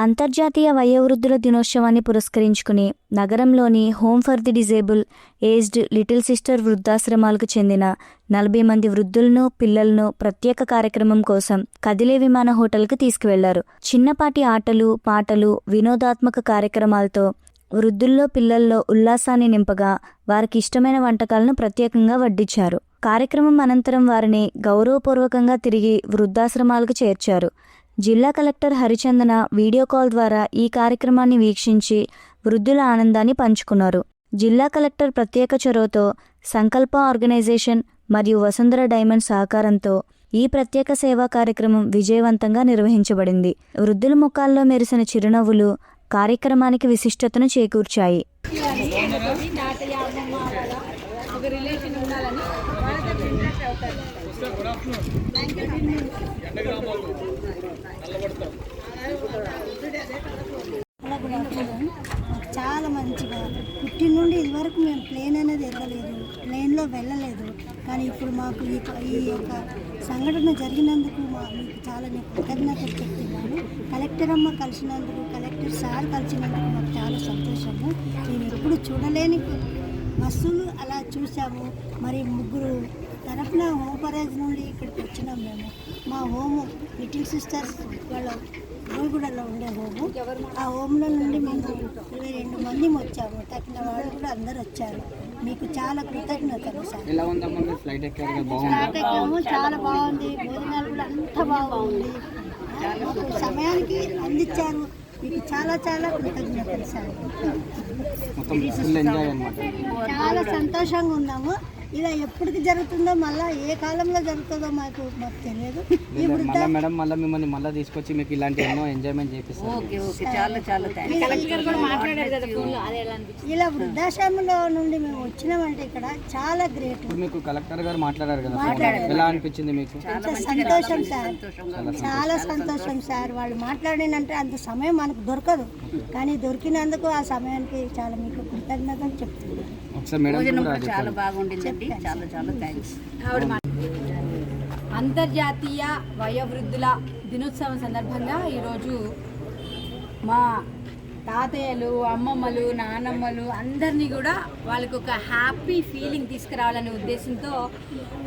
అంతర్జాతీయ వయోవృద్ధుల దినోత్సవాన్ని పురస్కరించుకుని నగరంలోని home for the disabled aged little sister వృద్ధాశ్రమాలకు చెందిన నలభై మంది వృద్ధులను పిల్లలను ప్రత్యేక కార్యక్రమం కోసం కదిలే విమాన హోటల్కి తీసుకువెళ్ళారు. చిన్నపాటి ఆటలు పాటలు వినోదాత్మక కార్యక్రమాలతో వృద్ధుల్లో పిల్లల్లో ఉల్లాసాన్ని నింపగా వారికి ఇష్టమైన వంటకాలను ప్రత్యేకంగా వడ్డించారు. కార్యక్రమం అనంతరం వారిని గౌరవపూర్వకంగా తిరిగి వృద్ధాశ్రమాలకు చేర్చారు. జిల్లా కలెక్టర్ హరిచందన వీడియో కాల్ ద్వారా ఈ కార్యక్రమాన్ని వీక్షించి వృద్ధుల ఆనందాన్ని పంచుకున్నారు. జిల్లా కలెక్టర్ ప్రత్యేక చొరవతో సంకల్ప ఆర్గనైజేషన్ మరియు వసుంధర డైమండ్ సహకారంతో ఈ ప్రత్యేక సేవా కార్యక్రమం విజయవంతంగా నిర్వహించబడింది. వృద్ధుల ముఖాల్లో మెరిసిన చిరునవ్వులు కార్యక్రమానికి విశిష్టతను చేకూర్చాయి తాతయ్య అమ్మమ్మ వాళ్ళ ఒక రిలేషన్ ఉండాలని వాళ్ళతో ఇంట్రెస్ట్ అవుతారు అలా కూడా అవ్వడం మాకు చాలా మంచిగా. పుట్టిన నుండి ఇదివరకు మేము ప్లేన్ అనేది ఎక్కలేదు. ప్లేన్లో వెళ్ళలేదు. కానీ ఇప్పుడు మాకు ఈ యొక్క సంఘటన జరిగినందుకు మాకు మీకు చాలా నేను కృతజ్ఞతలు చెప్తున్నాను. కలెక్టర్ అమ్మ కలిసినందుకు కలెక్టర్ సార్ కలిసినందుకు మాకు చాలా సంతోషము. నేను ఎప్పుడు చూడలేని బస్సులు అలా చూసాము మరి ముగ్గురు తరఫున హోంపరేజ్ నుండి ఇక్కడికి వచ్చినాం మేము. మా హోము లిటిల్ సిస్టర్స్ వాళ్ళ గోల్గూడలో ఉండే హోము ఆ హోమ్లో నుండి మేము ఇరవై రెండు మంది వచ్చాము. తగిన వాళ్ళు కూడా అందరు వచ్చారు. మీకు చాలా కృతజ్ఞతలు సార్. ఫ్లైట్ నాటకము చాలా బాగుంది? భోజనాలు కూడా అంత బాగుంది. మాకు సమయానికి అందించారు. మీకు చాలా చాలా కృతజ్ఞతలు సార్. చాలా సంతోషంగా ఉన్నాము. ఇలా ఎప్పటికి జరుగుతుందో మళ్ళీ ఏ కాలంలో జరుగుతుందో మాకు మాకు తెలియదు. ఈ వృద్ధ మళ్ళీ మేడం మళ్ళీ మిమ్మల్ని మళ్ళీ తీసుకొచ్చి మీకు ఇలాంటి ఎన్నో ఎంజాయ్మెంట్ చేపిస్తారు. ఇలా వృద్ధాశ్రమంలో నుండి మేము వచ్చినామంటే ఇక్కడ చాలా గ్రేట్. ఇప్పుడు మీకు కలెక్టర్ గారు మాట్లాడారు కదా. ఎలా అనిపించింది మీకు? సంతోషం సార్. చాలా సంతోషం. సార్. వాళ్ళు మాట్లాడినంటే అంత సమయం మనకు దొరకదు. కానీ దొరికినందుకు ఆ సమయానికి చాలా మీకు కృతజ్ఞతలు చెప్తున్నాను. మేడం కూడా బాగుండిందండి. చాలా చాలా థ్యాంక్స్ అంతర్జాతీయ వయోవృద్ధుల దినోత్సవం సందర్భంగా ఈరోజు మా తాతయ్యలు అమ్మమ్మలు నానమ్మలు అందరినీ కూడా వాళ్ళకి ఒక హ్యాపీ ఫీలింగ్ తీసుకురావాలనే ఉద్దేశంతో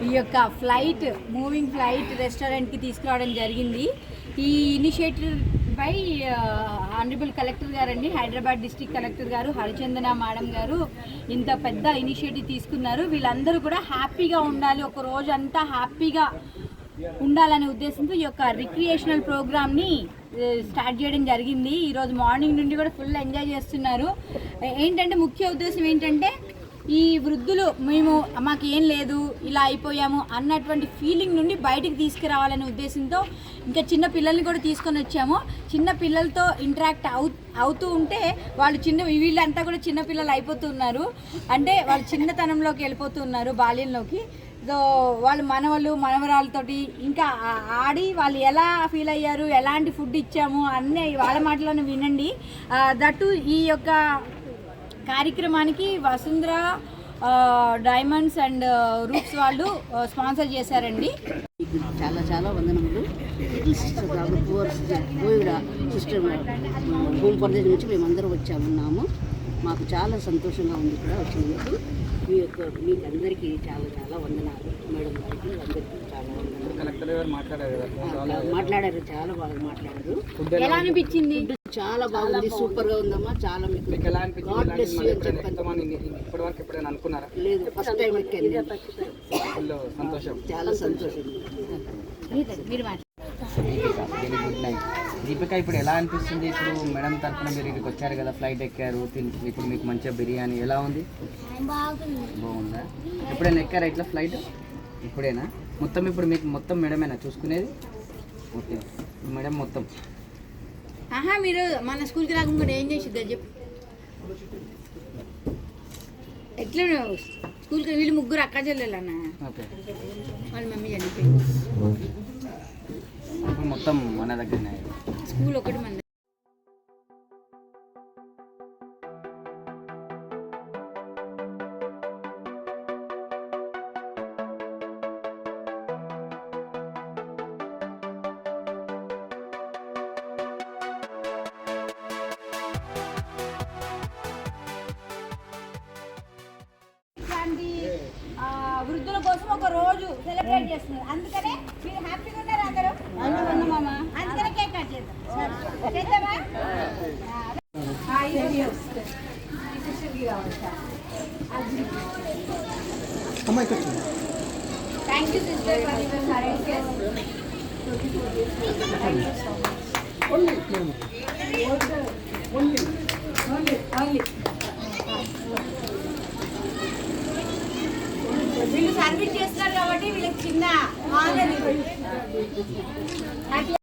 ఈ యొక్క ఫ్లైట్ మూవింగ్ ఫ్లైట్ రెస్టారెంట్కి తీసుకురావడం జరిగింది. ఈ ఇనిషియేటివ్ బై ఆనరబుల్ కలెక్టర్ గారండి హైదరాబాద్ డిస్టిక్ కలెక్టర్ గారు హరిచందన మేడం గారు ఇంత పెద్ద ఇనిషియేటివ్ తీసుకున్నారు. వీళ్ళందరూ కూడా హ్యాపీగా ఉండాలి ఒక రోజు అంతా హ్యాపీగా ఉండాలనే ఉద్దేశంతో ఈ యొక్క రిక్రియేషనల్ ప్రోగ్రామ్ని స్టార్ట్ చేయడం జరిగింది. ఈరోజు మార్నింగ్ నుండి కూడా ఫుల్ ఎంజాయ్ చేస్తున్నారు. ఏంటంటే ముఖ్య ఉద్దేశం ఏంటంటే ఈ వృద్ధులు మేము మాకు ఏం లేదు ఇలా అయిపోయాము అన్నటువంటి ఫీలింగ్ నుండి బయటికి తీసుకురావాలనే ఉద్దేశంతో ఇంకా చిన్న పిల్లల్ని కూడా తీసుకొని వచ్చాము. చిన్న పిల్లలతో ఇంటరాక్ట్ అవు అవుతూ ఉంటే వాళ్ళు చిన్న వీళ్ళంతా కూడా చిన్న పిల్లలు అయిపోతున్నారు. అంటే వాళ్ళు చిన్నతనంలోకి వెళ్ళిపోతున్నారు బాల్యంలోకి. సో వాళ్ళు మనవలు మనవరాలతోటి ఇంకా ఆడి వాళ్ళు ఎలా ఫీల్ అయ్యారు ఎలాంటి ఫుడ్ ఇచ్చాము అన్నీ వాళ్ళ మాటలను వినండి. దట్టు ఈ యొక్క కార్యక్రమానికి వసుంధర డైమండ్స్ అండ్ రూప్స్ వాళ్ళు స్పాన్సర్ చేశారండి. చాలా చాలా వందనములు. లిటిల్ సిస్టర్ కాబట్టి పువర్ కోవిడ సిస్టర్ హోమ్ ప్రదేశ్ నుంచి మేమందరం వచ్చామున్నాము. మాకు చాలా సంతోషంగా ఉంది ఇక్కడ వచ్చినందుకు. మీ యొక్క మీకు అందరికీ చాలా చాలా వందనాలు. మేడం గారికి అందరికీ చాలా వందనాలు. కలెక్టర్ గారు మాట్లాడారు చాలా బాగా మాట్లాడారు. ఎలా అనిపించింది? చాలా బాగుంది సూపర్గా ఉందమ్మా చాలా మీకు you మళ్ళీ అని ఎప్పుడైనా చెప్పండి. ఎక్కుతామని ఇప్పటి వరకు ఎప్పుడైనా అనుకున్నారా? లేదు ఫస్ట్ టైం ఎక్కాను నేను. ఫుల్ సంతోషం. చాలా సంతోషం. మీరు గుడ్ దీపిక ఇప్పుడు ఎలా అనిపిస్తుంది? ఇప్పుడు మేడం తరఫున మీరు ఇక్కడికి వచ్చారు కదా ఫ్లైట్ ఎక్కారు ఇప్పుడు మీకు మంచిగా బిర్యానీ ఎలా ఉంది? బాగుందా? ఎప్పుడైనా ఎక్కారా ఇట్లా ఫ్లైట్ ఇప్పుడేనా? మొత్తం ఇప్పుడు మీకు మొత్తం మేడమేనా చూసుకునేది? ఓకే. మేడం మొత్తం. ఆహా మీరు మన స్కూల్కి రాకుండా ఏం చేసిద్దా చెప్పు. ఎట్లా స్కూల్కి వీళ్ళు ముగ్గురు అక్క చెల్లెలన్నా వాళ్ళ మమ్మీ చనిపోయింది. మొత్తం మన దగ్గరనే. స్కూల్ ఒకటి మన ఒక రోజు సెలబ్రేట్ చేస్తున్నారు. అందుకనే మీరు హ్యాపీగా ఉన్నారు అందరూ? అందుకనే కేక్ కట్ చేద్దాం. చేద్దామా? Thank you sister for your service చేస్తున్నారు కాబట్టి